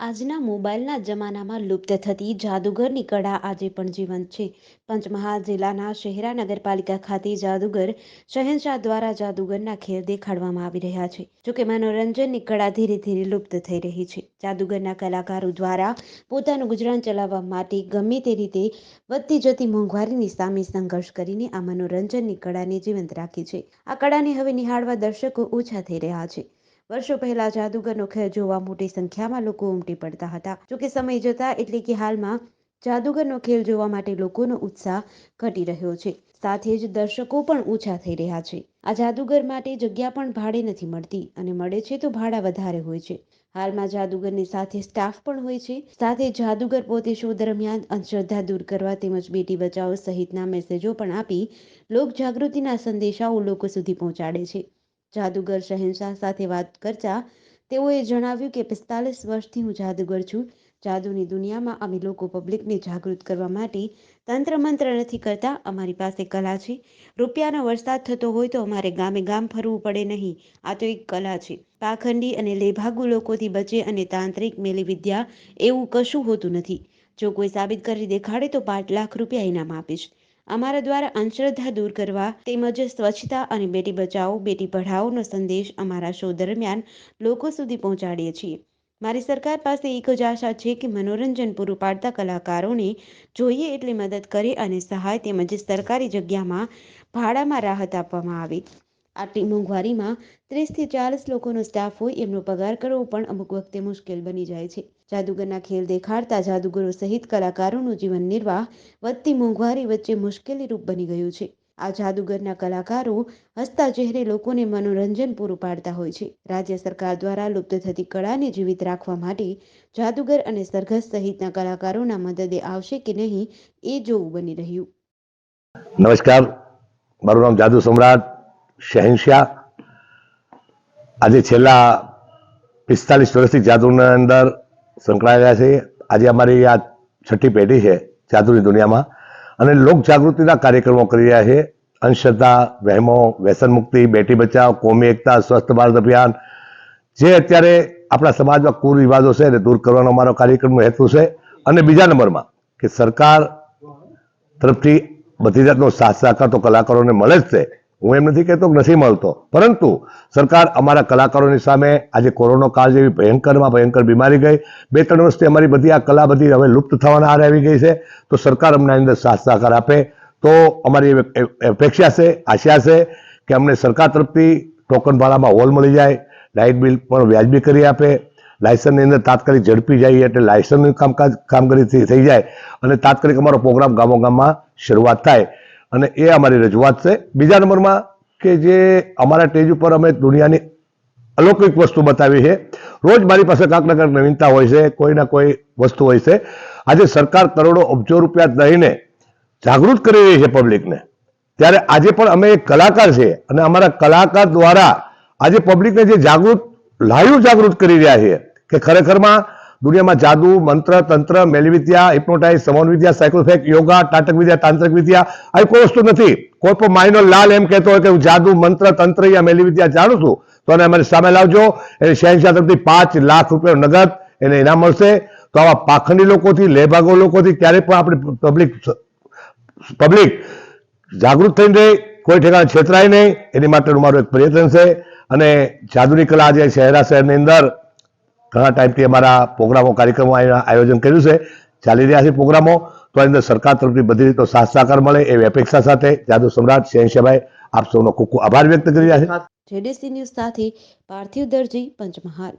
આજના મોબાઈલના જમાનામાં લુપ્ત થતી જાદુગરની કળા આજે પણ જીવંત છે. પંચમહાલ જિલ્લાના શહેરા નગરપાલિકા ખાતે જાદુગર શહેનશાહ દ્વારા જાદુગરના ખેલ દેખાડવામાં આવી રહ્યા છે જોકે મનોરંજનની કળા ધીરે ધીરે લુપ્ત થઈ રહી છે. જાદુગરના કલાકારો દ્વારા પોતાનું ગુજરાન ચલાવવા માટે ગમે તે રીતે વધતી જતી મોંઘવારીની સામે સંઘર્ષ કરીને આ મનોરંજનની કળાને જીવંત રાખી છે. આ કળાને હવે નિહાળવા દર્શકો ઓછા થઈ રહ્યા છે. વર્ષો પહેલા જાદુગરનો ખેલ જોવા મોટી સંખ્યામાં લોકો ઉમટી પડતા હતા. જોકે સમય જતા એટલે કે હાલમાં જાદુગરનો ખેલ જોવા માટે લોકોનો ઉત્સાહ ઘટી રહ્યો છે. સાથે જ દર્શકો પણ ઓછા થઈ રહ્યા છે. આ જાદુગર માટે જગ્યા પણ ભાડે નથી મળતી અને મળે છે તો ભાડા વધારે હોય છે. હાલમાં જાદુગરની સાથે સ્ટાફ પણ હોય છે. સાથે જાદુગર પોતે શો દરમિયાન અંધશ્રદ્ધા દૂર કરવા તેમજ બેટી બચાવો સહિતના મેસેજો પણ આપી લોક જાગૃતિના સંદેશાઓ લોકો સુધી પહોંચાડે છે. જાદુગર શહેનશાહ સાથે વાત કરતા તેઓએ જણાવ્યું કે, પિસ્તાલીસ વર્ષથી હું જાદુગર છું. જાદુની દુનિયામાં અમે લોકો પબ્લિકને જાગૃત કરવા માટે તંત્ર મંત્ર નથી કરતા. અમારી પાસે કલા છે. રૂપિયાનો વરસાદ થતો હોય તો અમારે ગામે ગામ ફરવું પડે નહીં. આ તો એક કલા છે. પાખંડી અને લેભાગુ લોકોથી બચે અને તાંત્રિક મેલી વિદ્યા એવું કશું હોતું નથી. જો કોઈ સાબિત કરી દેખાડે તો પાંચ લાખ રૂપિયા ઇનામ આપીશ અમારા દ્વારા અંધશ્રદ્ધા દૂર કરવા તેમજ સ્વચ્છતા અને બેટી બચાવો, બેટી પઢાઓનો સંદેશ અમારા શો દરમિયાન લોકો સુધી પહોંચાડીએ છીએ. મારી સરકાર પાસે એક જ આશા છે કે મનોરંજન પૂરું પાડતા કલાકારોને જોઈએ એટલી મદદ કરે અને સહાય તેમજ સરકારી જગ્યામાં ભાડામાં રાહત આપવામાં આવે. આટલી મોંઘવારીમાં ત્રીસથી ચાલીસ લોકોનો સ્ટાફ હોય એમનો પગાર કરવો પણ અમુક વખતે મુશ્કેલ બની જાય છે. જાદુગરના ખેલ દેખાડતા જાદુગરો સહિત કલાકારોનું જીવન નિર્વાહ વધતી મોંઘવારી વચ્ચે મુશ્કેલીરૂપ બની ગયું છે. આ જાદુગરના કલાકારો હસતા ચહેરે લોકોને મનોરંજન પૂરું પાડતા હોય છે. રાજ્ય સરકાર દ્વારા લુપ્ત થતી કળાને જીવિત રાખવા માટે જાદુગર અને સરઘસ સહિતના કલાકારોના મદદે આવશે કે નહીં એ જોવું બની રહ્યું. નમસ્કાર. મારું નામ જાદુ સમ્રાટ શહેનશાહ. આજે છેલ્લા પિસ્તાલીસ વર્ષથી જાદુના અંદર સંકળાયેલા છે. આજે અમારી આ છઠ્ઠી પેઢી છે જાદુની દુનિયામાં. અને લોક જાગૃતિના કાર્યક્રમો કરી રહ્યા છે. અંધશ્રદ્ધા, વહેમો, વ્યસન મુક્તિ, બેટી બચાવ, કોમી એકતા, સ્વસ્થ ભારત અભિયાન. જે અત્યારે આપણા સમાજમાં કુરિવાજો છે એને દૂર કરવાનો અમારો કાર્યક્રમનો હેતુ છે. અને બીજા નંબરમાં કે સરકાર તરફથી બધી જાતનો સાથ સહકાર તો કલાકારોને મળે જ છે. હું એમ નથી કહેતો નથી મળતો. પરંતુ સરકાર અમારા કલાકારોની સામે આજે કોરોના કાળ જેવી ભયંકરમાં ભયંકર બીમારી ગઈ. બે ત્રણ વર્ષથી અમારી બધી આ કલા બધી હવે લુપ્ત થવાના આરે આવી ગઈ છે. તો સરકાર અમને અંદર સાથ સહકાર આપે. તો અમારી અપેક્ષા છે, આશા છે કે અમને સરકાર તરફથી ટોકન ભાડામાં હોલ મળી જાય. લાઇટ બિલ પણ વ્યાજબી કરી આપે. લાયસન્સની અંદર તાત્કાલિક ઝડપી જાય એટલે લાયસન્સનું કામકાજ કામગીરી થઈ જાય. અને તાત્કાલિક અમારો પ્રોગ્રામ ગામો ગામમાં શરૂઆત થાય. અને એ અમારી રજૂઆત છે. બીજા નંબરમાં કે જે અમારા સ્ટેજ ઉપર અમે દુનિયાની અલૌકિક વસ્તુ બતાવી છે. રોજ મારી પાસે કાંક ને કાંક નવીનતા હોય છે, કોઈ ના કોઈ વસ્તુ હોય છે. આજે સરકાર કરોડો અબજો રૂપિયા દઈને જાગૃત કરી રહી છે પબ્લિકને. ત્યારે આજે પણ અમે એક કલાકાર છે અને અમારા કલાકાર દ્વારા આજે પબ્લિકને જે જાગૃત, લાઈવ જાગૃત કરી રહ્યા છે કે ખરેખરમાં દુનિયામાં જાદુ, મંત્ર, તંત્ર, મેલવિદ્યા હિપ્નોટાઇઝ સમન વિદ્યા સાયકોફેક યોગા તાટક વિદ્યા તાંત્રિક વિદ્યા આવી કોઈ વસ્તુ નથી. કોઈ પણ માઇનો લાલ એમ કહેતો હોય કે હું જાદુ, મંત્ર, તંત્ર યા મેલવિદ્યા જાણું છું, તો એને અમારી સામે લાવજો. એને શહેનશાહ તરફથી પાંચ લાખ રૂપિયા નગદ એને ઇનામ મળશે. તો આવા પાખંડી લોકોથી, લેભાગો લોકોથી ક્યારેય પણ આપણે પબ્લિક પબ્લિક જાગૃત થઈને રહે કોઈ ઠેકાણે છેતરાય નહીં. એની માટેનું મારું એક પ્રયત્ન છે. અને જાદુની કલા આજે શહેરા શહેરની અંદર ઘણા ટાઈમથી અમારા પ્રોગ્રામો, કાર્યક્રમો આયોજન કર્યું છે. ચાલી રહ્યા છે પ્રોગ્રામો. તો અંદર સરકાર તરફથી બધી રીતનો સાથ સહકાર મળે એવી અપેક્ષા સાથે જાદુ સમ્રાટ શહેનશાભાઈ આપ સૌનો ખૂબ ખૂબ આભાર વ્યક્ત કરી રહ્યા છે. જેડીસી ન્યૂઝ સાથે પાર્થિવ દરજી પંચમહાલ.